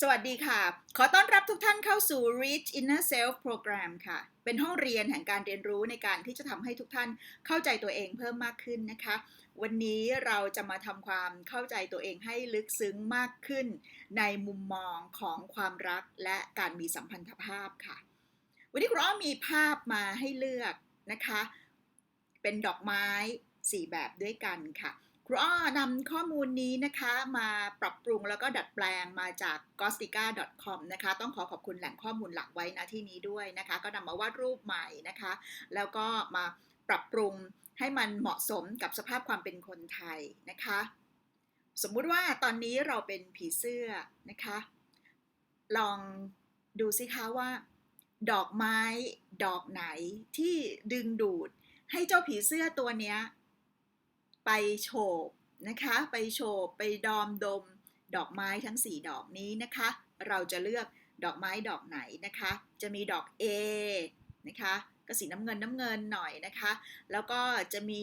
สวัสดีค่ะ ขอต้อนรับทุกท่านเข้าสู่ Reach Inner Self Program ค่ะ เป็นห้องเรียนแห่งการเรียนรู้ในการที่จะทำให้ทุกท่านเข้าใจตัวเองเพิ่มมากขึ้นนะคะ วันนี้เราจะมาทำความเข้าใจตัวเองให้ลึกซึ้งมากขึ้น ในมุมมองของความรักและการมีสัมพันธภาพค่ะ วันนี้ครูอ้อมมีภาพมาให้เลือกนะคะ เป็นดอกไม้ 4 แบบด้วยกันค่ะ ครูอ้อนำข้อมูลนี้นะคะมาปรับปรุงแล้วก็ดัดแปลงมาจาก g o s t i c a c o m นะคะ ต้องขอขอบคุณแหล่งข้อมูลหลักไว้นะที่นี้ด้วยนะคะ ก็นำมาวาดรูปใหม่นะคะ แล้วก็มาปรับปรุงให้มันเหมาะสมกับสภาพความเป็นคนไทยนะคะ สมมุติว่าตอนนี้เราเป็นผีเสื้อนะคะ ลองดูสิคะว่า ดอกไม้ดอกไหนที่ดึงดูดให้เจ้าผีเสื้อตัวเนี้ย ไปโฉบนะคะ ไปโฉบไปดอมดม ดอกไม้ทั้ง 4 ดอกนี้นะคะ เราจะเลือกดอกไม้ดอกไหนนะคะ จะมีดอก A นะคะก็สีน้ำเงินน้ำเงินหน่อยนะคะ แล้วก็จะมี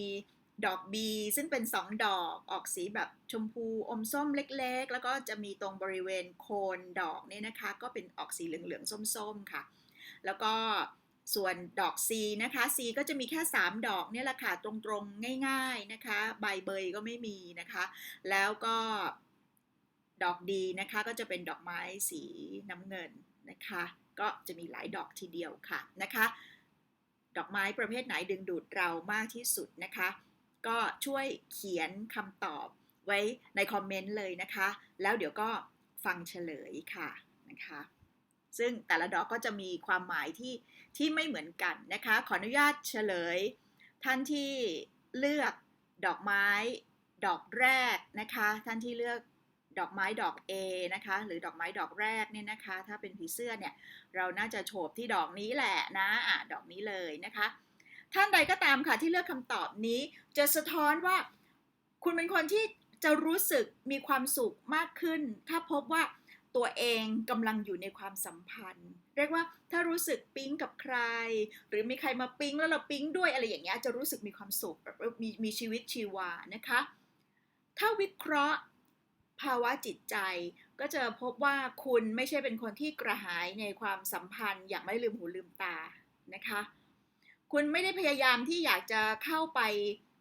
ดอก B ซึ่งเป็น 2 ดอกออกสีแบบชมพูอมส้มเล็กๆ แล้วก็จะมีตรงบริเวณโคนดอกเนี่ยนะคะ ก็เป็นออกสีเหลืองๆส้มๆค่ะ แล้วก็ ส่วนดอก C นะคะ C ก็จะมีแค่ 3 ดอกเนี่ยแหละค่ะตรงๆง่ายๆนะคะ ใบเบยก็ไม่มีนะคะ แล้วก็ดอกดีนะคะก็จะเป็นดอกไม้สีน้ำเงินนะคะ ก็จะมีหลายดอกทีเดียวค่ะนะคะ ดอกไม้ประเภทไหนดึงดูดเรามากที่สุดนะคะ ก็ช่วยเขียนคำตอบไว้ในคอมเมนต์เลยนะคะ แล้วเดี๋ยวก็ฟังเฉลยค่ะนะคะ ซึ่งแต่ละดอกก็จะมีความหมายที่ ที่ไม่เหมือนกันนะคะ ขออนุญาตเฉลย ท่านที่เลือกดอกไม้ดอกแรกนะคะ ท่านที่เลือกดอกไม้ดอก A นะคะ หรือดอกไม้ดอกแรกเนี่ยนะคะ ถ้าเป็นผีเสื้อเนี่ยเราน่าจะโฉบที่ดอกนี้แหละนะอะดอกนี้เลยนะคะ ท่านใดก็ตามค่ะที่เลือกคำตอบนี้ จะสะท้อนว่า คุณเป็นคนที่จะรู้สึกมีความสุขมากขึ้น ถ้าพบว่า ตัวเองกำลังอยู่ในความสัมพันธ์ เรียกว่าถ้ารู้สึกปิ๊งกับใคร หรือมีใครมาปิ๊งแล้วเราปิ๊งด้วยอะไรอย่างเงี้ยจะรู้สึกมีความสุขแบมีมีชีวิตชีวานะคะ ถ้าวิเคราะห์ภาวะจิตใจ ก็จะพบว่าคุณไม่ใช่เป็นคนที่กระหายในความสัมพันธ์อย่างไม่ลืมหูลืมตานะคะ คุณไม่ได้พยายามที่อยากจะเข้าไป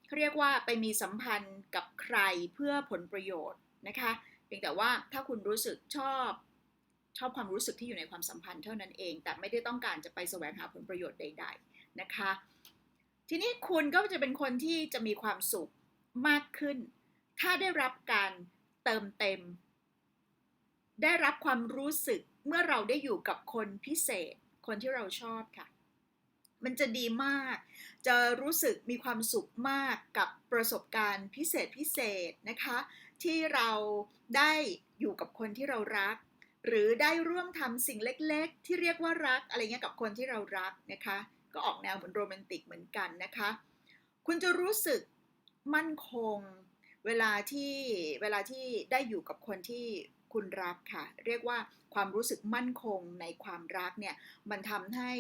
เขาเรียกว่าไปมีสัมพันธ์กับใครเพื่อผลประโยชน์นะคะ พียงแต่ว่าถ้าคุณรู้สึกชอบชอบความรู้สึกที่อยู่ในความสัมพันธ์เท่านั้นเอง แต่ไม่ได้ต้องการจะไปแสวงหาผลประโยชน์ใด ๆนะคะ ทีนี้คุณก็จะเป็นคนที่จะมีความสุขมากขึ้น ถ้าได้รับการเติมเต็ม ได้รับความรู้สึกเมื่อเราได้อยู่กับคนพิเศษ คนที่เราชอบค่ะ มันจะดีมาก จะรู้สึกมีความสุขมากกับประสบการณ์พิเศษพิเศษนะคะ ที่เราได้อยู่กับคนที่เรารัก หรือได้ร่วมทำสิ่งเล็กๆ ที่เรียกว่ารักอะไรเงี้ยกับคนที่เรารักนะคะ ก็ออกแนวเหมือนโรแมนติกเหมือนกันนะคะ คุณจะรู้สึกมั่นคง เวลาที่เวลาที่ได้อยู่กับคนที่คุณรักค่ะ เรียกว่าความรู้สึกมั่นคงในความรักเนี่ย มันทำให้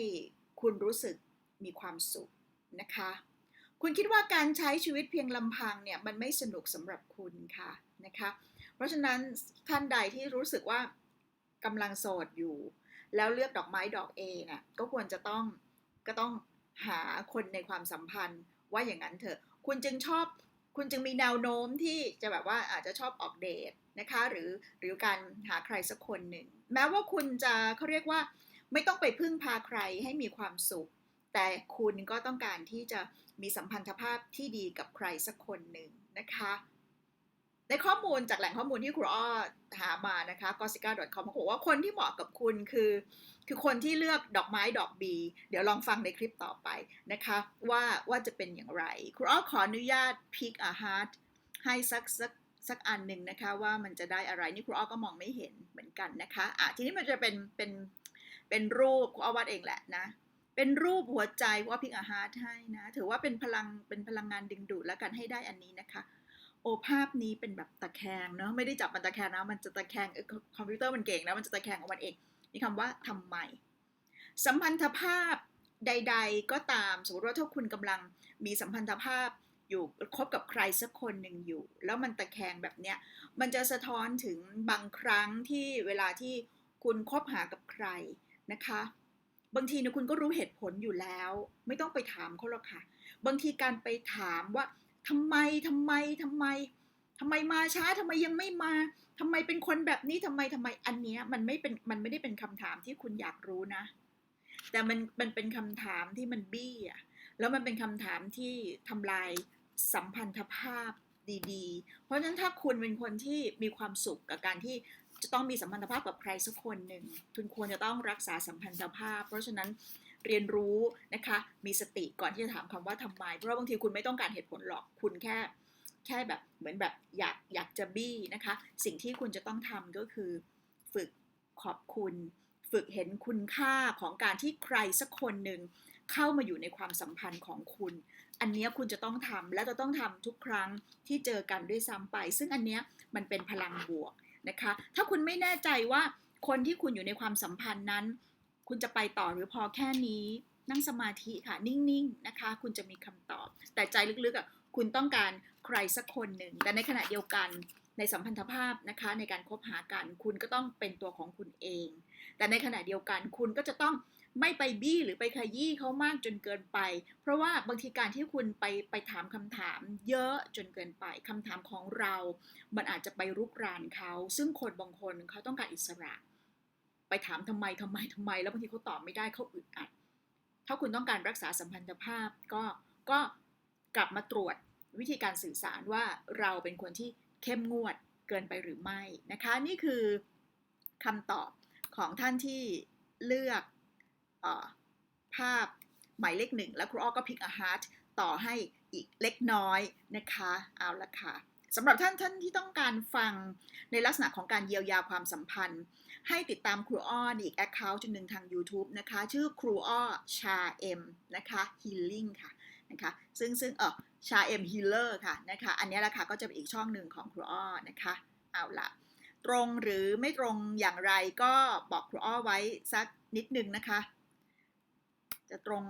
คุณรู้สึกมีความสุขนะคะ คุณคิดว่าการใช้ชีวิตเพียงลำพังเนี่ยมันไม่สนุกสำหรับคุณค่ะนะคะ เพราะฉะนั้นท่านใดที่รู้สึกว่ากำลังโสดอยู่ แล้วเลือกดอกไม้ดอกเองอะก็ควรจะต้องก็ต้องหาคนในความสัมพันธ์ว่าอย่างนั้นเถอะ คุณจึงชอบคุณจึงมีแนวโน้มที่จะแบบว่าอาจจะชอบออกเดทนะคะหรือหรือการหาใครสักคนหนึ่ง แม้ว่าคุณจะเขาเรียกว่า ไม่ต้องไปพึ่งพาใครให้มีความสุข แต่คุณก็ต้องการที่จะ มีสัมพันธภาพที่ดีกับใครสักคนหนึ่งนะคะในข้อมูลจากแหล่งข้อมูลที่ครูอ้อหามานะคะ g o s i c a c o m เขาบอกว่าคนที่เหมาะกับคุณคือ คือคนที่เลือกดอกไม้ดอกบี เดี๋ยวลองฟังในคลิปต่อไปนะคะ ว่าว่าจะเป็นอย่างไร ครูอ้อขออนุญาต pick a heart ให้สักสักสักอันหนึ่งนะคะ ว่ามันจะได้อะไร นี่ครูอ้อก็มองไม่เห็นเหมือนกันนะคะอะทีนี้มันจะเป็นเป็นเป็นรูปครูอ้อวาดเองแหละนะ เป็นรูปหัวใจว่าพิกอาฮาร์ให้นะถือว่าเป็นพลังเป็นพลังงานดึงดูดแล้วกันให้ได้อันนี้นะคะ โอภาพนี้เป็นแบบตะแคงเนาะไม่ได้จับมันตะแคงนะมันจะตะแคงคอมพิวเตอร์มันเก่งนะมันจะตะแคงของมันเองนี่คำว่าทำไมสัมพันธภาพใด ๆ ก็ตามสมมติว่าถ้าคุณกำลังมีสัมพันธภาพอยู่คบกับใครสักคนหนึ่งอยู่ แล้วมันตะแคงแบบเนี้ยมันจะสะท้อนถึงบางครั้งที่เวลาที่คุณคบหากับใครนะคะ บางทีเนี่ยคุณก็รู้เหตุผลอยู่แล้ว ไม่ต้องไปถามเขาหรอกค่ะ บางทีการไปถามว่าทำไมทำไมทำไมทำไมมาช้าทำไมยังไม่มาทำไมเป็นคนแบบนี้ทำไมทำไมอันเนี้ยมันไม่เป็นมันไม่ได้เป็นคำถามที่คุณอยากรู้นะ แต่มันมันเป็นคำถามที่มันบี้อะแล้วมันเป็นคำถามที่ทำลายสัมพันธภาพดีๆ เพราะฉะนั้นถ้าคุณเป็นคนที่มีความสุขกับการที่ จะต้องมีสัมพันธภาพกับใครสักคนหนึ่งคุณควรจะต้องรักษาสัมพันธภาพ เพราะฉะนั้นเรียนรู้นะคะ มีสติก่อนที่จะถามคำว่าทำไม เพราะว่าบางทีคุณไม่ต้องการเหตุผลหรอกคุณแค่แค่แบบเหมือนแบบอยากอยากจะบี้นะคะ สิ่งที่คุณจะต้องทำก็คือฝึกขอบคุณ ฝึกเห็นคุณค่าของการที่ใครสักคนหนึ่งเข้ามาอยู่ในความสัมพันธ์ของคุณ อันนี้คุณจะต้องทำและจะต้องทำทุกครั้งที่เจอกันด้วยซ้ำไป ซึ่งอันนี้มันเป็นพลังบวก นะคะ ถ้าคุณไม่แน่ใจว่าคนที่คุณอยู่ในความสัมพันธ์นั้น คุณจะไปต่อหรือพอแค่นี้ นั่งสมาธิค่ะ นิ่งๆนะคะ คุณจะมีคำตอบ แต่ใจลึกๆอะคุณต้องการใครสักคนหนึ่ง แต่ในขณะเดียวกันในสัมพันธภาพนะคะ ในการคบหากันคุณก็ต้องเป็นตัวของคุณเอง แต่ในขณะเดียวกันคุณก็จะต้อง ไม่ไปบี้หรือไปขยี้เขามากจนเกินไป เพราะว่าบางทีการที่คุณไปไปถามคำถามเยอะจนเกินไปคำถามของเรา มันอาจจะไปรุกรานเขา ซึ่งคนบางคนเขาต้องการอิสระ ไปถามทำไมทำไมทำไม แล้วบางทีเขาตอบไม่ได้เขาอึดอัด ถ้าคุณต้องการรักษาสัมพันธภาพก็ก็กลับมาตรวจวิธีการสื่อสารว่าเราเป็นคนที่เข้มงวดเกินไปหรือไม่นะคะ นี่คือคำตอบของท่านที่เลือก ภาพหมายเลขหนึ่งแล้วครูอ้อก็พิกอาฮาร์ตต่อให้อีกเล็กน้อยนะคะเอาละค่ะสำหรับท่านท่านที่ต้องการฟังในลักษณะของการเยียวยาความสัมพันธ์ ให้ติดตามครูอ้ออีก Account จุดหนึ่งทาง YouTube นะคะ ชื่อครูอ้อชาเอ็มนะคะ Healing ค่ะนะคะซึ่งซึ่งเออชาเอ็มฮีเลอร์ค่ะนะคะอันนี้แหละค่ะก็จะเป็นอีกช่องหนึ่งของครูอ้อนะคะเอาละตรงหรือไม่ตรงอย่างไรก็บอกครูอ้อไว้สักนิดนึงนะคะ จะตรง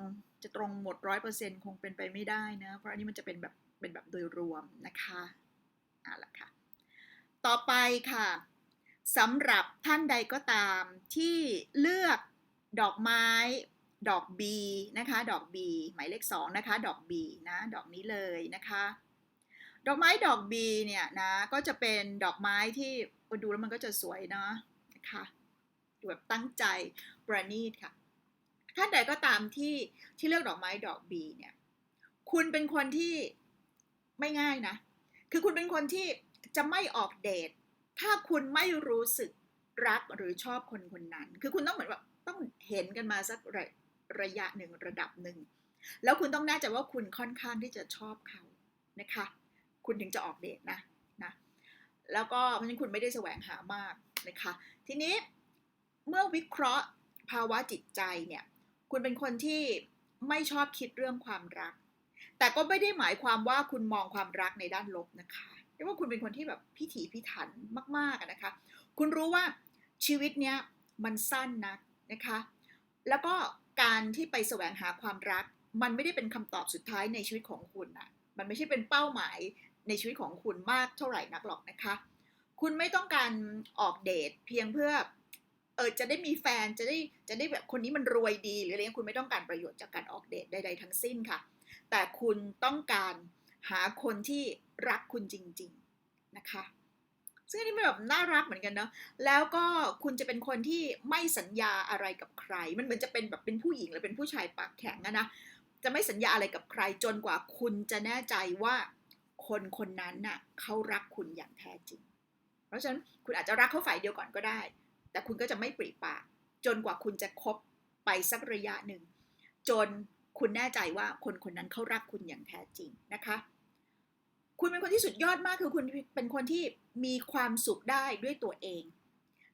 จะตรงหมดร้อยเปอร์เซ็นคงเป็นไปไม่ได้นะ เพราะอันนี้มันจะเป็นแบบเป็นแบบโดยรวมนะคะเอาละค่ะ ต่อไปค่ะสำหรับท่านใดก็ตามที่เลือกดอกไม้ดอก B นะคะ ดอก B หมายเลข2นะคะ ดอก B นะ ดอกนี้เลยนะคะ ดอกไม้ดอก B เนี่ยนะ ก็จะเป็นดอกไม้ที่ดูแล้วมันก็จะสวยเนาะนะคะ ดูแบบตั้งใจประณีตค่ะ ท่านใดก็ตามที่ที่เลือกดอกไม้ดอก B เนี่ย คุณเป็นคนที่ไม่ง่ายนะ คือคุณเป็นคนที่จะไม่ออกเดท ถ้าคุณไม่รู้สึกรักหรือชอบคนคนนั้น คือคุณต้องเหมือนแบบต้องเห็นกันมาสักระระยะหนึ่งระดับหนึ่ง แล้วคุณต้องแน่ใจว่าคุณค่อนข้างที่จะชอบเขานะคะ คุณถึงจะออกเดทนะนะ แล้วก็เพราะฉะนั้นคุณไม่ได้แสวงหามากนะคะ ทีนี้เมื่อวิเคราะห์ภาวะจิตใจเนี่ย คุณเป็นคนที่ไม่ชอบคิดเรื่องความรัก แต่ก็ไม่ได้หมายความว่าคุณมองความรักในด้านลบนะคะเรียกว่าคุณเป็นคนที่แบบพิถีพิถันมากๆนะคะ คุณรู้ว่าชีวิตเนี้ยมันสั้นนะนะคะ แล้วก็การที่ไปแสวงหาความรัก มันไม่ได้เป็นคำตอบสุดท้ายในชีวิตของคุณนะมันไม่ใช่เป็นเป้าหมายในชีวิตของคุณมากเท่าไหร่นักหรอกนะคะ คุณไม่ต้องการออกเดทเพียงเพื่อ เออจะได้มีแฟนจะได้จะได้แบบคนนี้มันรวยดีหรืออะไรคุณไม่ต้องการประโยชน์จากการออกเดทใดๆทั้งสิ้นค่ะ แต่คุณต้องการหาคนที่รักคุณจริง ๆนะคะ ซึ่งอันนี้มันแบบน่ารักเหมือนกันเนาะแล้วก็คุณจะเป็นคนที่ไม่สัญญาอะไรกับใคร มันเหมือนจะเป็นแบบเป็นผู้หญิงหรือเป็นผู้ชายปากแข็งอะนะจะไม่สัญญาอะไรกับใครจนกว่าคุณจะแน่ใจว่าคนคนนั้นน่ะเขารักคุณอย่างแท้จริง เพราะฉะนั้นคุณอาจจะรักเขาฝ่ายเดียวก่อนก็ได้ แต่คุณก็จะไม่ปริปาก จนกว่าคุณจะคบไปสักระยะหนึ่ง จนคุณแน่ใจว่าคนคนนั้นเขารักคุณอย่างแท้จริงนะคะ คุณเป็นคนที่สุดยอดมากคือคุณเป็นคนที่มีความสุขได้ด้วยตัวเอง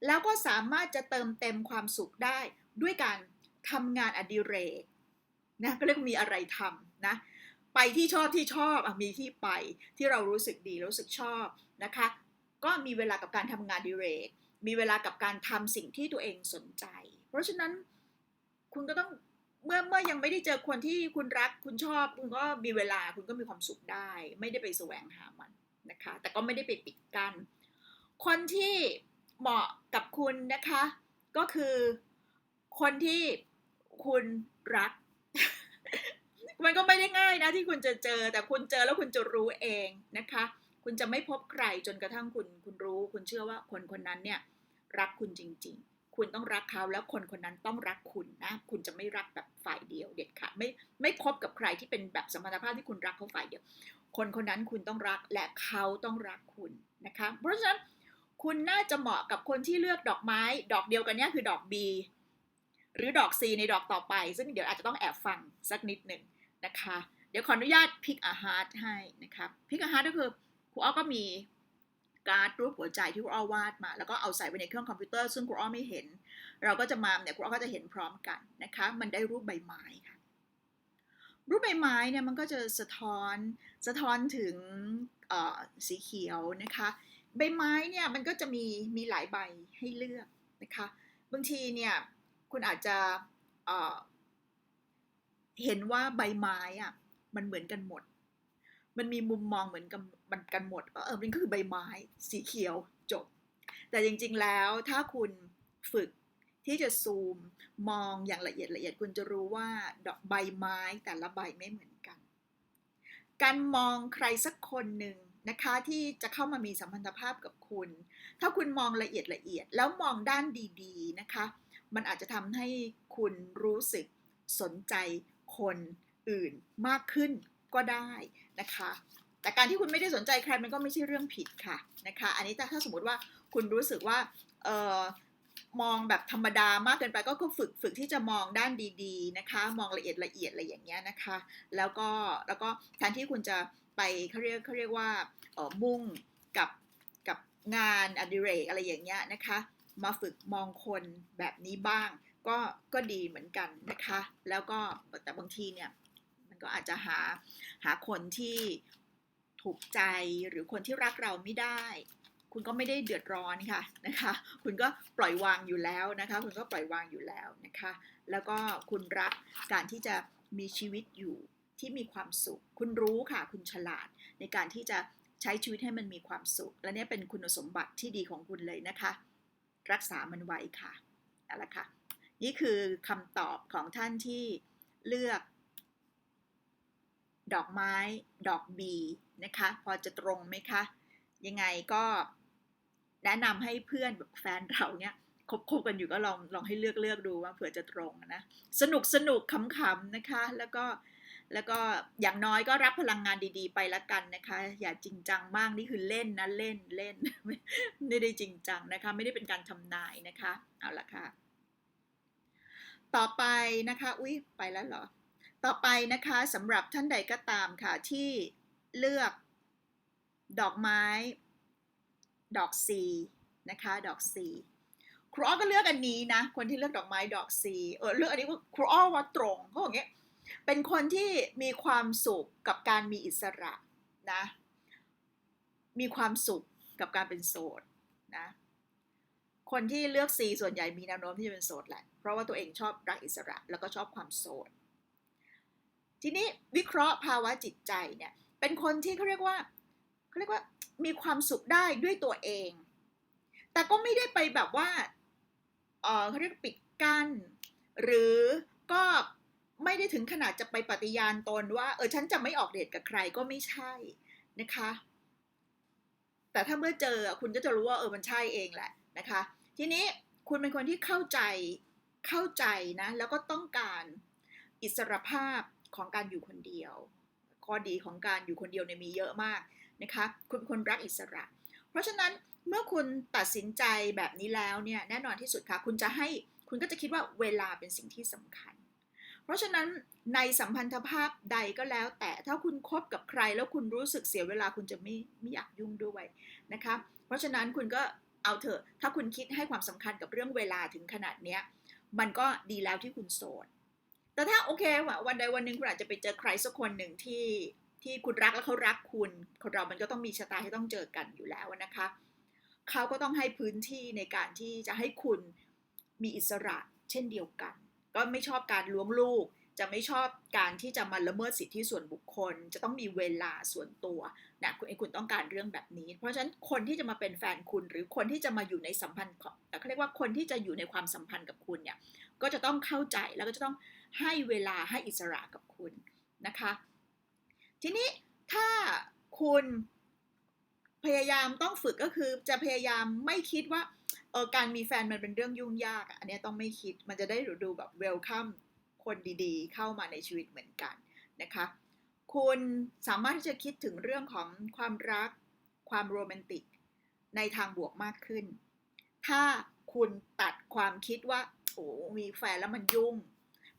แล้วก็สามารถจะเติมเต็มความสุขได้ด้วยการทำงานอดิเรกนะก็เรียกมีอะไรทำนะไปที่ชอบที่ชอบอมีที่ไปที่เรารู้สึกดีรู้สึกชอบนะคะ ก็มีเวลากับการทำงานอดิเรก มีเวลากับการทำสิ่งที่ตัวเองสนใจ เพราะฉะนั้นคุณก็ต้องเมื่อเมื่อยังไม่ได้เจอคนที่คุณรักคุณชอบ คุณก็มีเวลาคุณก็มีความสุขได้ ไม่ได้ไปแสวงหามันนะคะ แต่ก็ไม่ได้ไปปิดกัน้นคนที่เหมาะกับคุณนะคะ ก็คือคนที่คุณรัก มันก็ไม่ได้ง่ายนะที่คุณจะเจอ แต่คุณเจอแล้วคุณจะรู้เองนะคะ คุณจะไม่พบใครจนกระทั่งคุณคุณรู้ คุณเชื่อว่าคนคนนั้นเนี่ย รักคุณจริง ๆ คุณต้องรักเขาแล้วคนคนนั้นต้องรักคุณนะ คุณจะไม่รักแบบฝ่ายเดียวเด็ดขาดไม่ไม่คบกับใครที่เป็นแบบสมพันธภาพที่คุณรักเขาฝ่ายเดียว คนคนนั้นคุณต้องรักและเขาต้องรักคุณนะคะ เพราะฉะนั้นคุณน่าจะเหมาะกับคนที่เลือกดอกไม้ ดอกเดียวกันนี้คือดอก B หรือดอก C ในดอกต่อไป ซึ่งเดี๋ยวอาจจะต้องแอบฟังสักนิดหนึ่งนะคะ เดี๋ยวขออนุญาตพิกอาฮาร์ดให้นะครับพิกอาฮาร์ดก็คือครูอ้อก็มี การ์ดรูปหัวใจที่ครูอ้อวาดมา แล้วก็เอาใส่ไว้ในเครื่องคอมพิวเตอร์ซึ่งครูอ้อไม่เห็น เราก็จะมาเนี่ยครูอ้อก็จะเห็นพร้อมกันนะคะ มันได้รูปใบไม้ค่ะรูปใบไม้เนี่ยมันก็จะสะท้อนสะท้อนถึงสีเขียวนะคะ ใบไม้เนี่ยมันก็จะมีมีหลายใบให้เลือกนะคะบางทีเนี่ยคุณอาจจะเเห็นว่าใบไม้อะมันเหมือนกันหมด มันมีมุมมองเหมือนกันมันกันหมดก็เออมันก็คือใบไม้สีเขียวจบ แต่จริงๆแล้วถ้าคุณฝึกที่จะซูมมองอย่างละเอียดละเอียดคุณจะรู้ว่าดอกใบไม้แต่ละใบไม่เหมือนกัน การมองใครสักคนหนึ่งนะคะที่จะเข้ามามีสัมพันธภาพกับคุณ ถ้าคุณมองละเอียดละเอียด แล้วมองด้านดีๆนะคะ มันอาจจะทำให้คุณรู้สึกสนใจคนอื่นมากขึ้น ก็ได้นะคะ แต่การที่คุณไม่ได้สนใจใครมันก็ไม่ใช่เรื่องผิดค่ะนะคะ อันนี้ถ้าสมมติว่าคุณรู้สึกว่าเออมองแบบธรรมดามากเกินไปก็ฝึกฝึกที่จะมองด้านดีๆนะคะ มองละเอียดละเอียดอะไรอย่างเงี้ยนะคะ แล้วก็แล้วก็แทนที่คุณจะไปเขาเรียกเขาเรียกว่าเออมุ่งกับกับงานอดิเรกอะไรอย่างเงี้ยนะคะ มาฝึกมองคนแบบนี้บ้าง ก็ก็ดีเหมือนกันนะคะ แล้วก็แต่บางทีเนี่ย ก็อาจจะหาหาคนที่ถูกใจหรือคนที่รักเราไม่ได้ คุณก็ไม่ได้เดือดร้อนค่ะนะคะ คุณก็ปล่อยวางอยู่แล้วนะคะ คุณก็ปล่อยวางอยู่แล้วนะคะ แล้วก็คุณรักการที่จะมีชีวิตอยู่ที่มีความสุข คุณรู้ค่ะ คุณฉลาดในการที่จะใช้ชีวิตให้มันมีความสุข และนี่เป็นคุณสมบัติที่ดีของคุณเลยนะคะ รักษามันไว้ค่ะเอาละค่ะ นี่คือคำตอบของท่านที่เลือก ดอกไม้ ดอกบีนะคะ พอจะตรงไหมคะ ยังไงก็แนะนำให้เพื่อนแบบแฟนเราเนี่ยคบคบกันอยู่ก็ลองลองให้เลือกเลือกดูว่าเผื่อจะตรงนะ สนุกสนุกขำๆนะคะ แล้วก็แล้วก็อย่างน้อยก็รับพลังงานดีๆ ไปละกันนะคะ อย่าจริงจังมากนี่คือเล่นนะเล่นเล่นไม่ได้จริงจังนะคะ ไม่ได้เป็นการทำนายนะคะ เอาละค่ะ ต่อไปนะคะ อุ๊ย ไปแล้วเหรอ ต่อไปนะคะสำหรับท่านใดก็ตามค่ะที่เลือกดอกไม้ ดอกซีนะคะดอกซีครูอ้อก็เลือกอันนี้นะคนที่เลือกดอกไม้ดอกซีเออเลือกอันนี้ครูอ้อว่าตรงเขาบอกเงี้ยเป็นคนที่มีความสุขกับการมีอิสระนะมีความสุขกับการเป็นโสดนะคนที่เลือกซีส่วนใหญ่มีแนวโน้มที่จะเป็นโสดแหละ เพราะว่าตัวเองชอบรักอิสระ แล้วก็ชอบความโสด ทีนี้วิเคราะห์ภาวะจิตใจเนี่ยเป็นคนที่เขาเรียกว่าเขาเรียกว่ามีความสุขได้ด้วยตัวเอง แต่ก็ไม่ได้ไปแบบว่าเออเขาเรียกปิดกั้นหรือก็ไม่ได้ถึงขนาดจะไปปฏิญาณตนว่าเออฉันจะไม่ออกเดทกับใครก็ไม่ใช่นะคะ แต่ถ้าเมื่อเจอคุณก็จะรู้ว่าเออมันใช่เองแหละนะคะ ทีนี้คุณเป็นคนที่เข้าใจเข้าใจนะ แล้วก็ต้องการอิสรภาพ ของการอยู่คนเดียว ข้อดีของการอยู่คนเดียวเนี่ยมีเยอะมากนะคะคุณเป็นคนรักอิสระ เพราะฉะนั้นเมื่อคุณตัดสินใจแบบนี้แล้วเนี่ยแน่นอนที่สุดค่ะ คุณจะให้คุณก็จะคิดว่าเวลาเป็นสิ่งที่สำคัญ เพราะฉะนั้นในสัมพันธภาพใดก็แล้ว แต่ถ้าคุณคบกับใครแล้วคุณรู้สึกเสียเวลาคุณจะไม่ไม่อยากยุ่งด้วยนะคะเพราะฉะนั้นคุณก็เอาเถอะถ้าคุณคิดให้ความสำคัญกับเรื่องเวลาถึงขนาดเนี้ยมันก็ดีแล้วที่คุณโสด แต่ถ้าโอเคว่าวันใดวันหนึ่งคุณอาจจะไปเจอใครสักคนหนึ่งที่ที่คุณรักแล้วเขารักคุณ คนเรามันก็ต้องมีชะตาที่ต้องเจอกันอยู่แล้วนะคะ เขาก็ต้องให้พื้นที่ในการที่จะให้คุณมีอิสระเช่นเดียวกัน ก็ไม่ชอบการล้วงลูก จะไม่ชอบการที่จะมาละเมิดสิทธิส่วนบุคคล จะต้องมีเวลาส่วนตัวนะคุณคุณต้องการเรื่องแบบนี้ เพราะฉะนั้นคนที่จะมาเป็นแฟนคุณ หรือคนที่จะมาอยู่ในสัมพันธ์เขาเรียกว่าคนที่จะอยู่ในความสัมพันธ์กับคุณเนี่ย ก็จะต้องเข้าใจแล้วก็จะต้อง ให้เวลาให้อิสระกับคุณนะคะ ทีนี้ถ้าคุณพยายามต้องฝึกก็คือจะพยายามไม่คิดว่าเออการมีแฟนมันเป็นเรื่องยุ่งยากอันนี้ต้องไม่คิดมันจะได้ดูแบบเวลคัมคนดีๆ เข้ามาในชีวิตเหมือนกันนะคะ คุณสามารถที่จะคิดถึงเรื่องของความรักความโรแมนติกในทางบวกมากขึ้น ถ้าคุณตัดความคิดว่าโอ้มีแฟนแล้วมันยุ่ง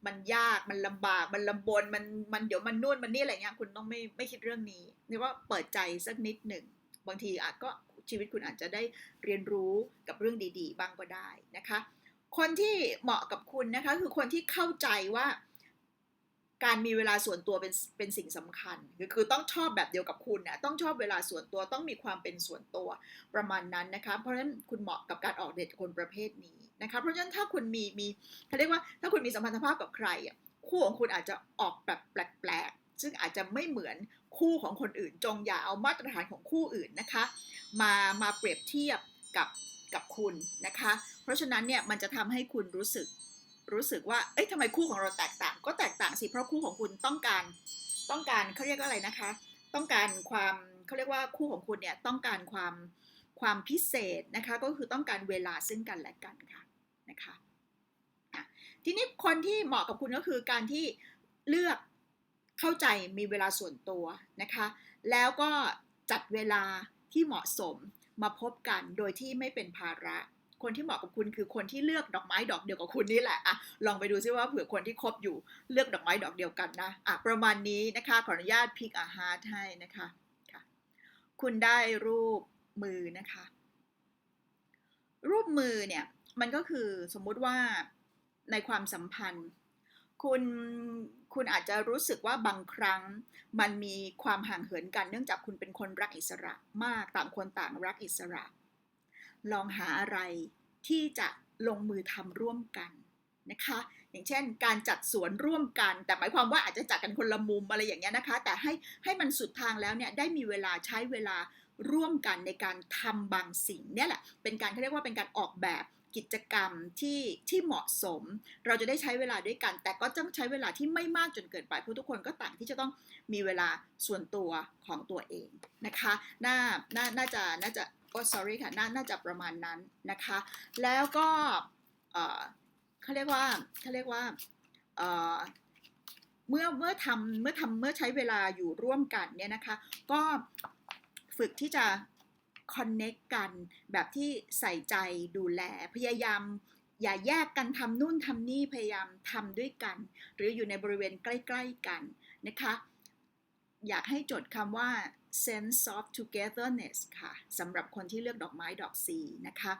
มันยากมันลำบากมันลำบนมันมันเดี๋ยวมันนู่นมันนี่อะไรเงี้ยคุณต้องไม่ไม่คิดเรื่องนี้เรียกว่าเปิดใจสักนิดหนึ่งบางทีอาจก็ชีวิตคุณอาจจะได้เรียนรู้กับเรื่องดี ๆ บ้างก็ได้นะคะ คนที่เหมาะกับคุณนะคะคือคนที่เข้าใจว่าการมีเวลาส่วนตัวเป็นเป็นสิ่งสำคัญ คือคือต้องชอบแบบเดียวกับคุณนะต้องชอบเวลาส่วนตัวต้องมีความเป็นส่วนตัวประมาณนั้นนะคะ เพราะฉะนั้นคุณเหมาะกับการออกเดทคนประเภทนี้ นะคะเพราะฉะนั้นถ้าคุณมีมีเขาเรียกว่าถ้าคุณมีสัมพันธภาพกับใครอะคู่ของคุณอาจจะออกแบบแปลกๆ ซึ่งอาจจะไม่เหมือนคู่ของคนอื่น จงอย่าเอามาตรฐานของคู่อื่นนะคะ มามาเปรียบเทียบกับกับคุณนะคะ เพราะฉะนั้นเนี่ยมันจะทำให้คุณรู้สึกรู้สึกว่า เอ้ยทำไมคู่ของเราแตกต่าง ก็แตกต่างสิ เพราะคู่ของคุณต้องการ ต้องการเขาเรียกว่าอะไรนะคะ ต้องการความเขาเรียกว่าคู่ของคุณเนี่ยต้องการความความพิเศษนะคะ ก็คือต้องการเวลาซึ่งกันและกันค่ะ นะคะทีนี้คนที่เหมาะกับคุณก็คือการที่เลือกเข้าใจมีเวลาส่วนตัวนะคะ แล้วก็จัดเวลาที่เหมาะสมมาพบกันโดยที่ไม่เป็นภาระ คนที่เหมาะกับคุณคือคนที่เลือกดอกไม้ดอกเดียวกับคุณนี่แหละอะลองไปดูซิว่าเผื่อคนที่คบอยู่เลือกดอกไม้ดอกเดียวกันนะอะประมาณนี้นะคะขออนุญาตพิกอาฮาร์ทให้นะคะค่ะคุณได้รูปมือนะคะ รูปมือเนี่ย มันก็คือสมมุติว่าในความสัมพันธ์ คุณคุณอาจจะรู้สึกว่าบางครั้งมันมีความห่างเหินกัน เนื่องจากคุณเป็นคนรักอิสระมากต่างคนต่างรักอิสระ ลองหาอะไรที่จะลงมือทำร่วมกันนะคะ อย่างเช่น การจัดสวนร่วมกัน แต่หมายความว่าอาจจะจัดกันคนละมุมอะไรอย่างเงี้ยนะคะ แต่ให้ให้มันสุดทางแล้วเนี่ยได้มีเวลาใช้เวลาร่วมกันในการทำบางสิ่งเนี่ยแหละเป็นการเขาเรียกว่าเป็นการออกแบบ กิจกรรมที่ที่เหมาะสม เราจะได้ใช้เวลาด้วยกัน แต่ก็ต้องใช้เวลาที่ไม่มากจนเกินไปเพราะทุกคนก็ต่างที่จะต้องมีเวลาส่วนตัวของตัวเองนะคะน่าน่าน่าจะน่าจะก็ sorry ค่ะน่าน่าจะประมาณนั้นนะคะ แล้วก็เขาเรียกว่าเขาเรียกว่าเมื่อเมื่อทำเมื่อทำเมื่อใช้เวลาอยู่ร่วมกันเนี่ยนะคะ ก็ฝึกที่จะ คอนเน็กกันแบบที่ใส่ใจดูแลพยายามอย่าแยกกันทำนู่นทำนี่พยายามทำด้วยกัน หรืออยู่ในบริเวณใกล้ ๆกันนะคะอยากให้จดคำว่า sense of togetherness ค่ะสำหรับคนที่เลือกดอกไม้ดอกสีนะคะ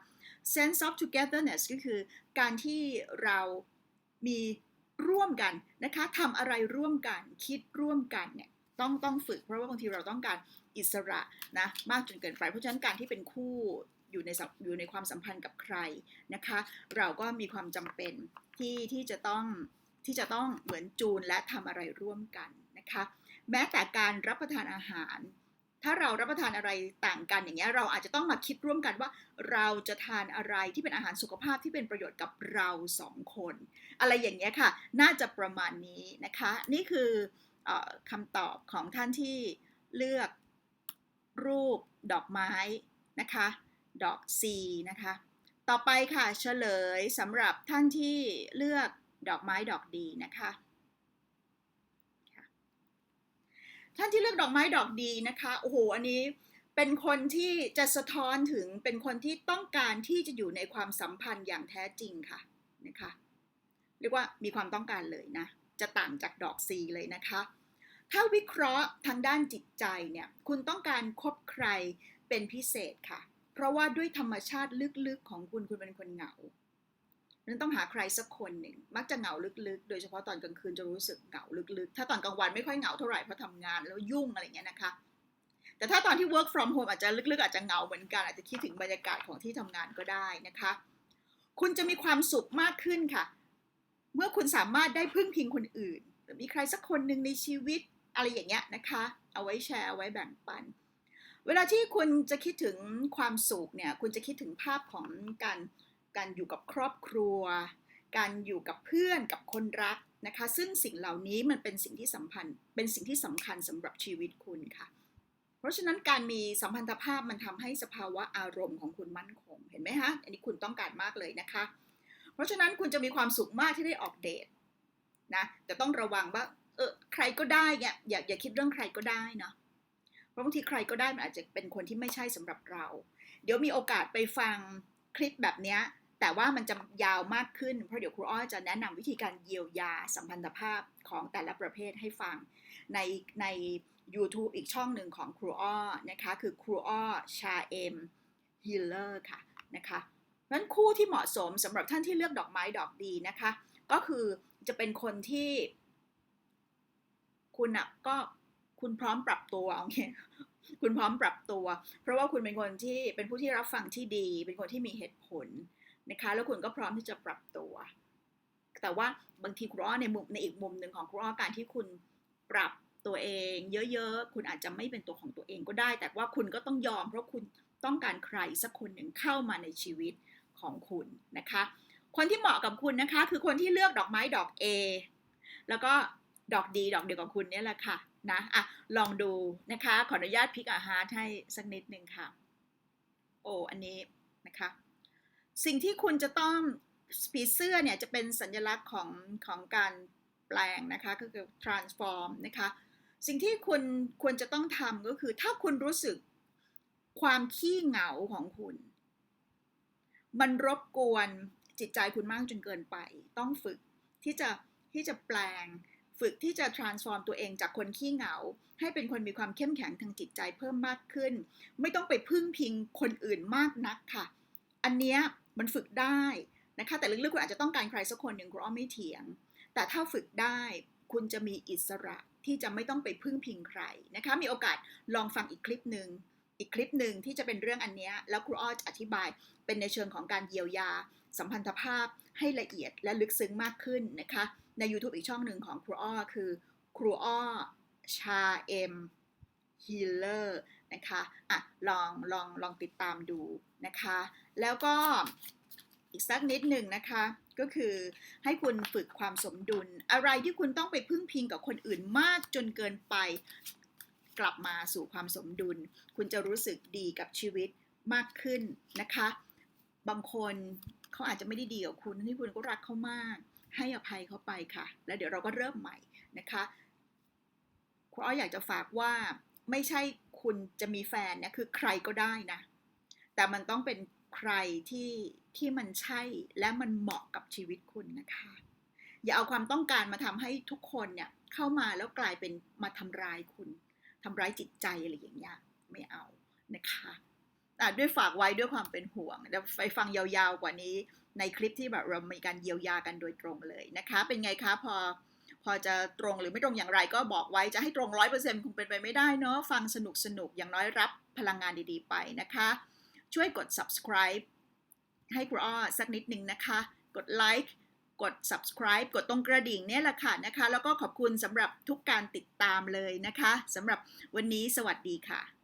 sense of togetherness ก็คือการที่เรามีร่วมกันนะคะทำอะไรร่วมกันคิดร่วมกันเนี่ยต้องต้องฝึกเพราะว่าบางทีเราต้องการ อิสระนะมากจนเกินไป เพราะฉะนั้นการที่เป็นคู่อยู่ในอยู่ในความสัมพันธ์กับใครนะคะ เราก็มีความจำเป็นที่ที่จะต้องที่จะต้องเหมือนจูนและทำอะไรร่วมกันนะคะ แม้แต่การรับประทานอาหาร ถ้าเรารับประทานอะไรต่างกันอย่างเงี้ยเราอาจจะต้องมาคิดร่วมกันว่า เราจะทานอะไรที่เป็นอาหารสุขภาพที่เป็นประโยชน์กับเราสองคน อะไรอย่างเงี้ยค่ะ น่าจะประมาณนี้นะคะ นี่คืออคำตอบของท่านที่เลือก รูปดอกไม้นะคะ ดอก C นะคะ ต่อไปค่ะเฉลยสำหรับท่านที่เลือกดอกไม้ดอกดีนะคะท่านที่เลือกดอกไม้ดอกดีนะคะโอ้โหอันนี้เป็นคนที่จะสะท้อนถึงเป็นคนที่ต้องการที่จะอยู่ในความสัมพันธ์อย่างแท้จริงค่ะนะคะ เรียกว่ามีความต้องการเลยนะ จะต่างจากดอกซีเลยนะคะ ถ้าวิเคราะห์ทางด้านจิตใจเนี่ยคุณต้องการคบใครเป็นพิเศษค่ะ เพราะว่าด้วยธรรมชาติลึกๆของคุณคุณเป็นคนเหงานั้นต้องหาใครสักคนหนึ่ง มักจะเหงาลึกๆ โดยเฉพาะตอนกลางคืนจะรู้สึกเหงาลึกๆ ถ้าตอนกลางวันไม่ค่อยเหงาเท่าไหร่เพราะทำงานแล้วยุ่งอะไรเงี้ยนะคะ แต่ถ้าตอนที่ work from home อาจจะลึกๆ อาจจะเหงาเหมือนกัน อาจจะคิดถึงบรรยากาศของที่ทำงานก็ได้นะคะ คุณจะมีความสุขมากขึ้นค่ะ เมื่อคุณสามารถได้พึ่งพิงคนอื่น หรือมีใครสักคนหนึ่งในชีวิต อะไรอย่างเงี้ยนะคะ เอาไว้แชร์เอาไว้แบ่งปัน เวลาที่คุณจะคิดถึงความสุขเนี่ยคุณจะคิดถึงภาพของการการอยู่กับครอบครัว การอยู่กับเพื่อนกับคนรักนะคะ ซึ่งสิ่งเหล่านี้มันเป็นสิ่งที่สัมพันธ์ เป็นสิ่งที่สำคัญสำหรับชีวิตคุณค่ะ เพราะฉะนั้นการมีสัมพันธภาพมันทำให้สภาวะอารมณ์ของคุณมั่นคง เห็นไหมฮะอันนี้คุณต้องการมากเลยนะคะ เพราะฉะนั้นคุณจะมีความสุขมากที่ได้ออกเดทนะแต่ต้องระวังว่า เออใครก็ได้เนี่ยอย่าอย่าคิดเรื่องใครก็ได้เนาะเพราะบางทีใครก็ได้มันอาจจะเป็นคนที่ไม่ใช่สำหรับเรา เดี๋ยวมีโอกาสไปฟังคลิปแบบเนี้ยแต่ว่ามันจะยาวมากขึ้น เพราะเดี๋ยวครูอ้อจะแนะนำวิธีการเยียวยาสัมพันธภาพของแต่ละประเภทให้ฟัง ในใน YouTube อีกช่องหนึ่งของครูอ้อนะคะ คือครูอ้อชาเอ็มฮีลเลอร์ค่ะนะคะนั้นคู่ที่เหมาะสมสำหรับท่านที่เลือกดอกไม้ดอกดีนะคะ ก็คือจะเป็นคนที่ คุณอะก็คุณพร้อมปรับตัวโอเคคุณพร้อมปรับตัว เพราะว่าคุณเป็นคนที่เป็นผู้ที่รับฟังที่ดี เป็นคนที่มีเหตุผลนะคะ แล้วคุณก็พร้อมที่จะปรับตัว แต่ว่าบางทีครูอ้อในมุมในอีกมุมหนึ่งของครูอ้อการที่คุณปรับตัวเอง เยอะๆ คุณอาจจะไม่เป็นตัวของตัวเองก็ได้ แต่ว่าคุณก็ต้องยอม เพราะคุณต้องการใครสักคนหนึ่งเข้ามาในชีวิตของคุณนะคะ คนที่เหมาะกับคุณนะคะ คือคนที่เลือกดอกไม้ดอก A แล้วก็ ดอกดีดอกเดียวกับคุณเนี่ยแหละค่ะนะอะลองดูนะคะ ขออนุญาตพิกอาฮาร์ทให้สักนิดหนึ่งค่ะ โอ้อันนี้นะคะ สิ่งที่คุณจะต้องผีเสื้อเนี่ยจะเป็นสัญลักษณ์ของของการแปลงนะคะก็คือ transform นะคะ สิ่งที่คุณควรจะต้องทำก็คือ ถ้าคุณรู้สึกความขี้เหงาของคุณ มันรบกวนจิตใจคุณมากจนเกินไป ต้องฝึกที่จะที่จะแปลง ฝึกที่จะ transform ตัวเองจากคนขี้เหงา ให้เป็นคนมีความเข้มแข็งทางจิตใจเพิ่มมากขึ้น ไม่ต้องไปพึ่งพิงคนอื่นมากนักค่ะ อันเนี้ยมันฝึกได้นะคะ แต่ลึกๆคุณอาจจะต้องการใครสักคนหนึ่งครูอ้อไม่เถียง แต่ถ้าฝึกได้คุณจะมีอิสระที่จะไม่ต้องไปพึ่งพิงใครนะคะ มีโอกาสลองฟังอีกคลิปหนึ่งอีกคลิปหนึ่งที่จะเป็นเรื่องอันเนี้ยแล้วครูอ้อจะอธิบายเป็นในเชิงของการเยียวยา สัมพันธภาพให้ละเอียดและลึกซึ้งมากขึ้นนะคะ ใน YouTube อีกช่องหนึ่งของครูอ้อคือครูอ้อชาเอ็มฮีลเลอร์นะคะอะลองลองลองติดตามดูนะคะ แล้วก็อีกสักนิดหนึ่งนะคะ ก็คือให้คุณฝึกความสมดุล อะไรที่คุณต้องไปพึ่งพิงกับคนอื่นมากจนเกินไป กลับมาสู่ความสมดุล คุณจะรู้สึกดีกับชีวิตมากขึ้นนะคะ บางคนเขาอาจจะไม่ได้ดีกับคุณที่คุณก็รักเขามาก ให้อภัยเขาไปค่ะ แล้วเดี๋ยวเราก็เริ่มใหม่นะคะคุณอ้ออยากจะฝากว่าไม่ใช่คุณจะมีแฟนเนี่ยคือใครก็ได้นะ แต่มันต้องเป็นใครที่ที่มันใช่และมันเหมาะกับชีวิตคุณนะคะ อย่าเอาความต้องการมาทำให้ทุกคนเนี่ยเข้ามาแล้วกลายเป็นมาทำร้ายคุณทำร้ายจิตใจอะไรอย่างเงี้ยไม่เอานะคะด้วยฝากไว้ด้วยความเป็นห่วงเดี๋ยวไปฟังยาวๆกว่านี้ ในคลิปที่แบบเรามีการเยียวยากันโดยตรงเลยนะคะ เป็นไงคะพอพอจะตรงหรือไม่ตรงอย่างไรก็บอกไว้จะให้ตรงร้อยเปอร์เซ็นต์คงเป็นไปไม่ได้เนาะฟังสนุกสนุกอย่างน้อยรับพลังงานดีๆไปนะคะ ช่วยกด subscribe ให้ครูอ้อสักนิดหนึ่งนะคะ กดไลค์กด subscribe กดตรงกระดิ่งเนี่ยแหละค่ะนะคะ แล้วก็ขอบคุณสำหรับทุกการติดตามเลยนะคะสำหรับวันนี้สวัสดีค่ะ